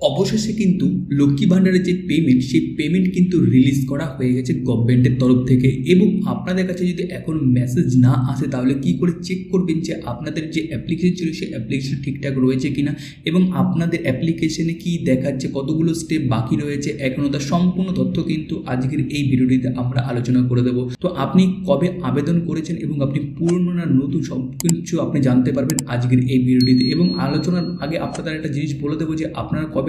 অবশেষে কিন্তু লক্ষ্মী ভাণ্ডারের যে পেমেন্ট সেই পেমেন্ট কিন্তু রিলিজ করা হয়ে গেছে গভর্নমেন্টের তরফ থেকে। এবং আপনাদের কাছে যদি এখন মেসেজ না আসে, তাহলে কি করে চেক করবেন যে আপনাদের যে অ্যাপ্লিকেশন ছিল, সেই অ্যাপ্লিকেশন ঠিকঠাক রয়েছে কি না এবং আপনাদের অ্যাপ্লিকেশনে কি দেখাচ্ছে? কতগুলো স্টেপ বাকি রয়েছে? এখনও তার সম্পূর্ণ তথ্য কিন্তু আজকের এই ভিডিওটিতে আমরা আলোচনা করে দেবো। তো আপনি কবে আবেদন করেছেন এবং আপনি পুরনো না নতুন সব কিছু আপনি জানতে পারবেন আজকের এই ভিডিওটিতে। এবং আলোচনার আগে আপনাদের একটা জিনিস বলে দেবো যে আপনারা কবে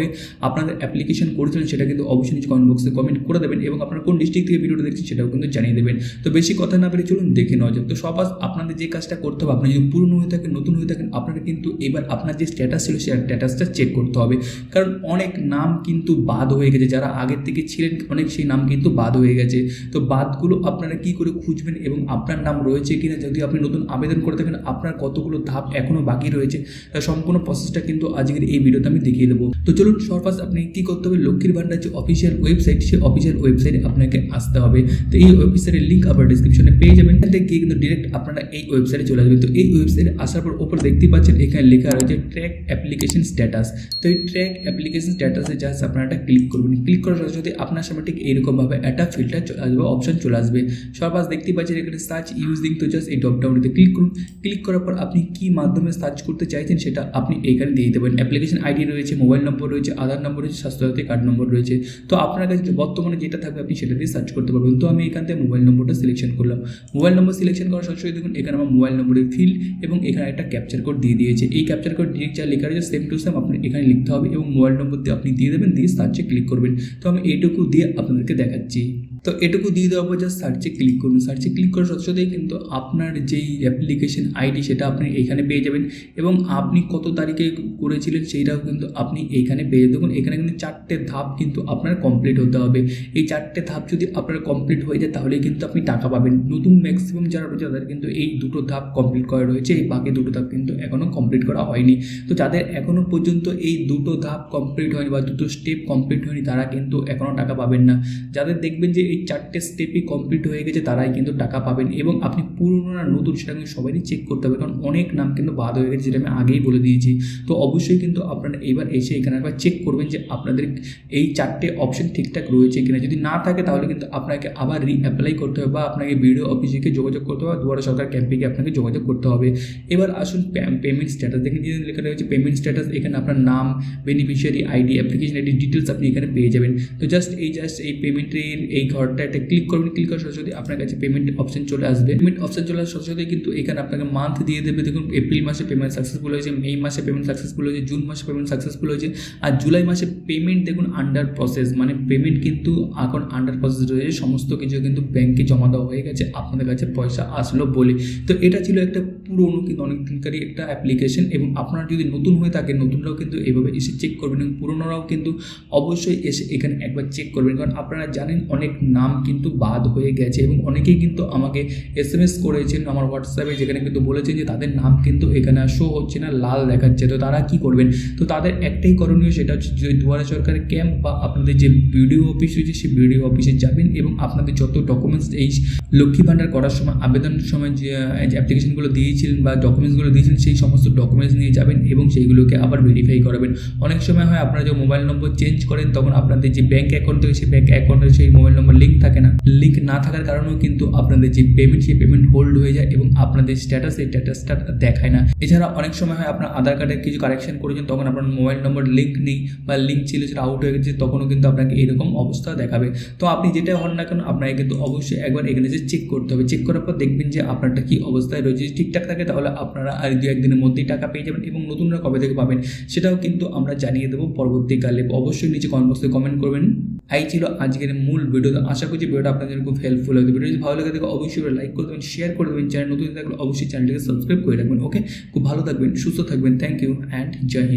আপনাদের অ্যাপ্লিকেশন করেছিলেন সেটা কিন্তু অবশ্যই নিচে কমেন্ট বক্সে কমেন্ট করে দেবেন এবং আপনারা কোন ডিস্ট্রিক্ট থেকে ভিডিওটা দেখছেন সেটাও কিন্তু জানিয়ে দেবেন। তো বেশি কথা না বেরিয়ে চলুন, দেখে নেওয়া যাক। তো সবাস আপনাদের যে কাজটা করতে হবে আপনি যদি পুরনো হয়ে থাকেন, নতুন হয়ে থাকেন আপনাকে কিন্তু এবার আপনার যে স্ট্যাটাস ছিল সেই স্ট্যাটাসটা চেক করতে হবে। কারণ অনেক নাম কিন্তু বাদ হয়ে গেছে, যারা আগের থেকে ছিলেন অনেক সেই নাম কিন্তু বাদ হয়ে গেছে। তো বাদগুলো আপনারা কি করে খুঁজবেন এবং আপনার নাম রয়েছে কিনা, যদি আপনি নতুন আবেদন করে থাকেন, আপনার কতগুলো ধাপ এখনও বাকি রয়েছে তার সম্পূর্ণ প্রসেসটা কিন্তু আজকের এই ভিডিওতে আমি দেখিয়ে দেবো। তো চলুন সর্বাস আপনি কী করতে হবে? লক্ষ্মীর ভাণ্ডার যে অফিসিয়াল ওয়েবসাইট সেই অফিসিয়াল ওয়েবসাইটে আপনাকে আসতে হবে। তো এই ওয়েবসাইটের লিঙ্ক আপনার ডিসক্রিপশনে পেয়ে যাবেন। থেকে গিয়ে কিন্তু ডিরেক্ট আপনারা এই ওয়েবসাইটে চলে আসবেন। তো এই ওয়েবসাইটে আসার পর ওপর দেখতে পাচ্ছেন, এখানে লেখা রয়েছে ট্র্যাক অ্যাপ্লিকেশন স্ট্যাটাস তো এই ট্র্যাক অ্যাপ্লিকেশন স্ট্যাটাসে জাস্ট আপনারা একটা ক্লিক করবেন। ক্লিক করার সাথে সাথে আপনার সামনে ঠিক এইরকমভাবে একটা ফিল্টার চলে আসবে অপশন চলে আসবে। সর্বাস দেখতে পাচ্ছেন, এখানে সার্চ ইউজিং তো জাস্ট এই ড্রপডাউনটিতে ক্লিক করুন। ক্লিক করার পর আপনি কী মাধ্যমে সার্চ করতে চাইছেন, সেটা আপনি এখানে দিয়ে দেবেন অ্যাপ্লিকেশন আইডি রয়েছে মোবাইল নম্বর রয়েছে, আধার নম্বর রয়েছে, স্বাস্থ্যসাথী কার্ড নম্বর রয়েছে। তো আপনার কাছে বর্তমানে যেটা থাকবে, আপনি সেটা দিয়ে সার্চ করতে পারবেন। তো আমি এখান থেকে মোবাইল নম্বরটা সিলেকশন করলাম। মোবাইল নম্বর সিলেকশন করার সাথে দেখুন, এখানে আমার মোবাইল নম্বরের ফিল্ড এবং এখানে একটা ক্যাপচার কোড দিয়ে দিয়েছে। এই ক্যাপচার কোড ডিরেক্ট যা লেখা রয়েছে সেম টু সেম আপনি এখানে লিখতে হবে এবং মোবাইল নম্বর দিয়ে আপনি দিয়ে দেবেন, দিয়ে সার্চে ক্লিক করবেন। তো আমি এইটুকু দিয়ে আপনাদেরকে দেখাচ্ছি। তো এটুকু দিয়ে দেওয়ার পর জাস্ট সার্চে ক্লিক করুন। সার্চে ক্লিক করার সাথে সাথেই কিন্তু আপনার যেই অ্যাপ্লিকেশন আইডি সেটা আপনি এইখানে পেয়ে যাবেন এবং আপনি কত তারিখে করেছিলেন সেইটাও কিন্তু আপনি এইখানে পেয়ে দেখুন, এখানে কিন্তু চারটে ধাপ কিন্তু আপনার কমপ্লিট হতে হবে। এই চারটে ধাপ যদি আপনার কমপ্লিট হয়ে যায় তাহলে কিন্তু আপনি টাকা পাবেন। নতুন ম্যাক্সিমাম যারা রয়েছে তাদের কিন্তু এই দুটো ধাপ কমপ্লিট করা রয়েছে, এই বাকি দুটো ধাপ কিন্তু এখনও কমপ্লিট করা হয়নি। তো যাদের এখনও পর্যন্ত এই দুটো ধাপ কমপ্লিট হয়নি বা দুটো স্টেপ কমপ্লিট হয়নি তারা কিন্তু এখনও টাকা পাবেন না। যাদের দেখবেন যে এই চারটে স্টেপই কমপ্লিট হয়ে গেছে, তারাই কিন্তু টাকা পাবেন এবং আপনি পুরনো না নতুন সেটা কিন্তু সবারই চেক করতে হবে, কারণ অনেক নাম কিন্তু বাদ হয়ে গেছে যেটা আমি আগেই বলে দিয়েছি। তো অবশ্যই কিন্তু আপনারা এবার এসে এখানে একবার চেক করবেন যে আপনাদের এই চারটে অপশন ঠিকঠাক রয়েছে কিনা। যদি না থাকে তাহলে কিন্তু আপনাকে আবার রি অ্যাপ্লাই করতে হবে বা আপনাকে বিডিও অফিসে গিয়ে যোগাযোগ করতে হবে দুয়ারা সরকার ক্যাম্পে গিয়ে আপনাকে যোগাযোগ করতে হবে। এবার আসুন পেমেন্ট স্ট্যাটাস দেখেন যে লেখা রয়েছে পেমেন্ট স্ট্যাটাস এখানে আপনার নাম beneficiary ID application ID details আপনি এখানে পেয়ে যাবেন। তো জাস্ট এই জাস্ট এই পেমেন্টের এই একটা ক্লিক করবেন ক্লিক করার সাথে সাথে আপনার কাছে পেমেন্ট অপশন চলে আসবে। পেমেন্ট অপশন চলে আসার সাথে সাথে কিন্তু এখানে আপনাকে মান্থ দিয়ে দেবে। দেখুন এপ্রিল মাসে পেমেন্ট সাকসেসফুল হয়েছে মে মাসে পেমেন্ট সাকসেসফুল হয়েছে জুন মাসে পেমেন্ট সাকসেসফুল হয়েছে আর জুলাই মাসে পেমেন্ট দেখুন আন্ডার প্রসেস মানে পেমেন্ট কিন্তু এখন আন্ডার প্রসেস রয়েছে। সমস্ত কিছু কিন্তু ব্যাংকে জমা দেওয়া হয়ে গেছে। আপনাদের কাছে পয়সা আসলো বলে। তো এটা ছিল একটা পুরনো কিন্তু অনেক দিনকারই একটা অ্যাপ্লিকেশন এবং আপনারা যদি নতুন হয়ে থাকেন, নতুনরাও কিন্তু এইভাবে এসে চেক করবেন এবং পুরনোরাও কিন্তু অবশ্যই এসে এখানে একবার চেক করবেন। কারণ আপনারা জানেন অনেক নাম কিন্তু বাদ হয়ে গেছে এবং অনেকেই কিন্তু আমাকে এস এম এস করেছেন আমার হোয়াটসঅ্যাপে যেখানে কিন্তু বলেছেন যে তাদের নাম কিন্তু এখানে শো হচ্ছে না, লাল দেখাচ্ছে। তো তারা কি করবেন? তো তাদের একটাই করণীয় সেটা হচ্ছে যে দুয়ারে সরকারের ক্যাম্প বা আপনাদের যে বিডিও অফিস রয়েছে, সেই বিডিও অফিসে যাবেন এবং আপনাদের যত ডকুমেন্টস এই লক্ষ্মী ভাণ্ডার করার সময় আবেদনের সময় যে অ্যাপ্লিকেশনগুলো দিয়েছিলেন বা ডকুমেন্টসগুলো দিয়েছিলেন, সেই সমস্ত ডকুমেন্টস নিয়ে যাবেন এবং সেইগুলোকে আবার ভেরিফাই করাবেন। অনেক সময় হয় আপনারা যে মোবাইল নম্বর চেঞ্জ করেন, তখন আপনাদের যে ব্যাঙ্ক অ্যাকাউন্ট সেই ব্যাঙ্ক অ্যাকাউন্টের সেই মোবাইল নম্বর লিঙ্ক থাকে না। লিঙ্ক না থাকার কারণেও কিন্তু আপনাদের যে পেমেন্ট সেই পেমেন্ট হোল্ড হয়ে যায় এবং আপনাদের স্ট্যাটাস এই স্ট্যাটাসটা দেখায় না। এছাড়া অনেক সময় হয় আপনার আধার কার্ডে কিছু কারেকশন করেছেন তখন আপনার মোবাইল নম্বর লিঙ্ক নেই বা লিঙ্ক ছিল সেটা আউট হয়ে গেছে, তখনও কিন্তু আপনাকে এরকম অবস্থা দেখাবে। তো আপনি যেটা হন না কেন, আপনাকে কিন্তু অবশ্যই একবার এখানে যে চেক করতে হবে। চেক করার পর দেখবেন যে আপনারটা কী অবস্থায় রয়েছে। ঠিকঠাক থাকে তাহলে আপনারা আর দু একদিনের মধ্যেই টাকা পেয়ে যাবেন এবং নতুনরা কবে থেকে পাবেন, সেটাও কিন্তু আমরা জানিয়ে দেবো পরবর্তীকালে। অবশ্যই নিচে কমেন্ট বক্সে কমেন্ট করবেন। এই ছিল আজকের মূল ভিডিও তো আশা করছি ভিডিওটা আপনাদের খুব হেল্পফুল হবে ভিডিও যদি ভালো লাগে থাকে অবশ্যই লাইক করে দেবেন শেয়ার করে দেবেন। চ্যানেল নতুন থাকলে অবশ্যই চ্যানেলটিকে সাবস্ক্রাইব করে রাখবেন ওকে খুব ভালো থাকবেন, সুস্থ থাকবেন। থ্যাংক ইউ অ্যান্ড জয় হিন্দ।